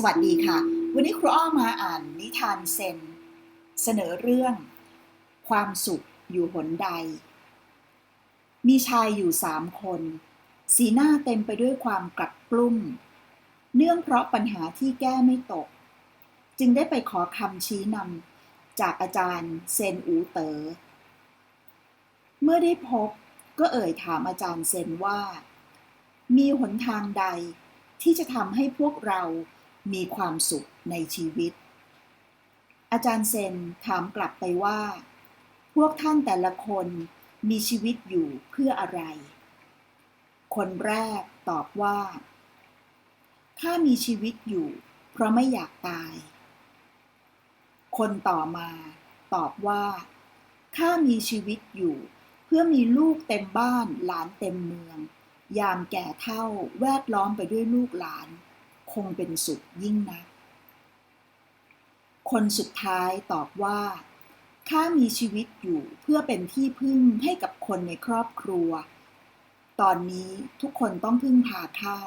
สวัสดีค่ะ วันนี้ครูอ้อมาอ่านนิทานเซน เสนอเรื่อง ความสุขอยู่หนใด มีชายอยู่สามคน สีหน้าเต็มไปด้วยความกลัดกลุ้ม เนื่องเพราะปัญหาที่แก้ไม่ตก จึงได้ไปขอคำชี้นำจากอาจารย์เซนอูเตอ๋อเมื่อได้พบก็เอ่ยถามอาจารย์เซนว่า มีหนทางใดที่จะทำให้พวกเรา มีความสุขในชีวิต อาจารย์เซนถามกลับไปว่า พวกท่านแต่ละคนมีชีวิตอยู่เพื่ออะไร คนแรกตอบว่าข้ามีชีวิตอยู่ เพราะไม่อยากตาย คนต่อมา ตอบว่าข้ามีชีวิตอยู่ เพื่อมีลูกเต็มบ้านหลานเต็มเมือง ยามแก่เท่าแวดล้อมไปด้วยลูกหลาน คงเป็นสุขยิ่งนัก คนสุดท้ายตอบว่า ข้ามีชีวิตอยู่เพื่อเป็นที่พึ่งให้กับคนในครอบครัว ตอนนี้ทุกคนต้องพึ่งพาข้า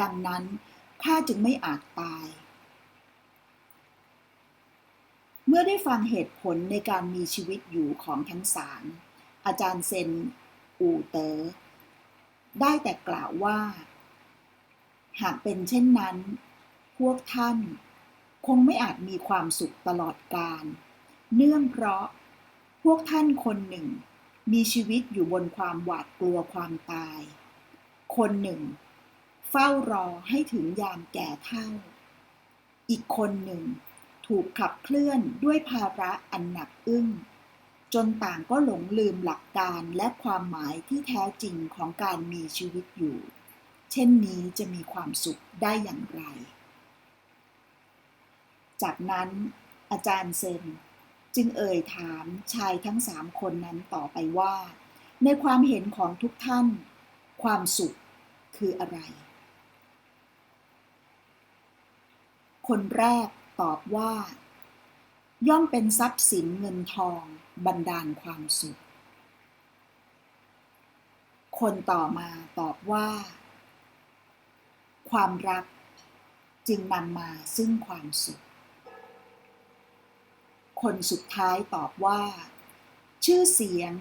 ดังนั้นข้าจึงไม่อาจตาย เมื่อได้ฟังเหตุผลในการมีชีวิตอยู่ของทั้งสามอาจารย์เซนอูเตอ๋อได้แต่กล่าวว่า หากเป็นเช่นนั้น พวกท่านคงไม่อาจมีความสุขตลอดกาล เนื่องเพราะพวกท่านคนหนึ่ง มีชีวิตอยู่บนความหวาดกลัวความตาย คนหนึ่ง เฝ้ารอให้ถึงยามแก่เท่า อีกคนหนึ่ง ถูกขับเคลื่อนด้วยภาระอันหนักอึ้ง จนต่างก็หลงลืมหลักการและความหมายที่แท้จริงของการมีชีวิตอยู่ เช่นนี้จะมีความสุขได้อย่างไร จากนั้นอาจารย์เซนจึงเอ่ยถามชายทั้งสามคนนั้นต่อไปว่า ในความเห็นของทุกท่าน ความสุขคืออะไร คนแรกตอบว่า ย่อมเป็นทรัพย์สินเงินทองบันดาลความสุข คนต่อมาตอบว่า ความรักจึงนำมาซึ่งความสุข คนสุดท้ายตอบว่า ชื่อเสียง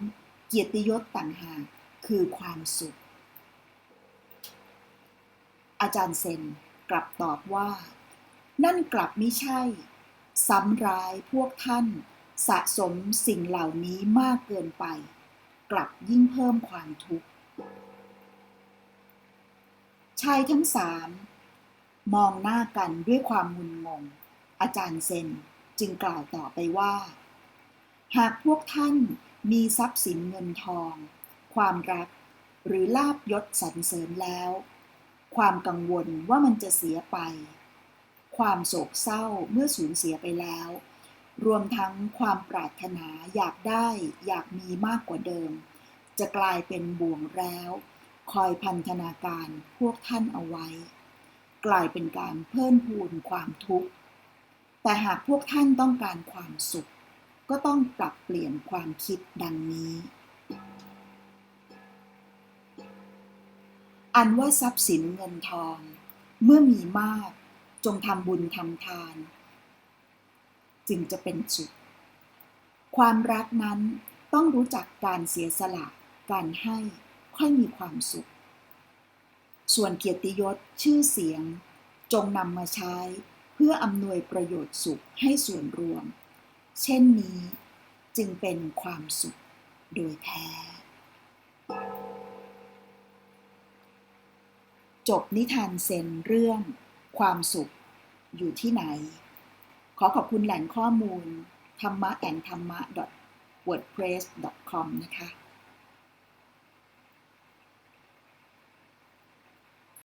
เกียรติยศต่างหากคือความสุข อาจารย์เซนกลับตอบว่า นั่นกลับไม่ใช่ ซ้ำร้ายพวกท่านสะสมสิ่งเหล่านี้มากเกินไป กลับยิ่งเพิ่มความทุกข์ ชายทั้งสามมองหน้ากันด้วยความงุนงง อาจารย์เซนจึงกล่าวต่อไปว่า หากพวกท่านมีทรัพย์สินเงินทอง ความรักหรือลาบยศสรรเสริญแล้ว ความกังวลว่ามันจะเสียไป ความโศกเศร้าเมื่อสูญเสียไปแล้ว รวมทั้งความปรารถนาอยากได้อยากมีมากกว่าเดิม จะกลายเป็นบ่วงแล้ว คอยพันธนาการพวกท่านเอาไว้ กลายเป็นการเพิ่มพูนความทุกข์ แต่หากพวกท่านต้องการความสุข ก็ต้องปรับเปลี่ยนความคิดดังนี้ อันว่าทรัพย์สินเงินทอง เมื่อมีมาก จงทำบุญทำทาน จึงจะเป็นสุข ความรักนั้นต้องรู้จักการเสียสละ การให้ ค่อยมีความสุข ส่วนเกียรติยศชื่อเสียง จงนำมาใช้เพื่ออำนวยประโยชน์สุขให้ส่วนรวม เช่นนี้จึงเป็นความสุขโดยแท้ จบนิทานเซนเรื่อง ความสุขอยู่ที่ไหน ขอขอบคุณแหล่งข้อมูลธรรมะแอนธรรมะ wordpress.com นะคะ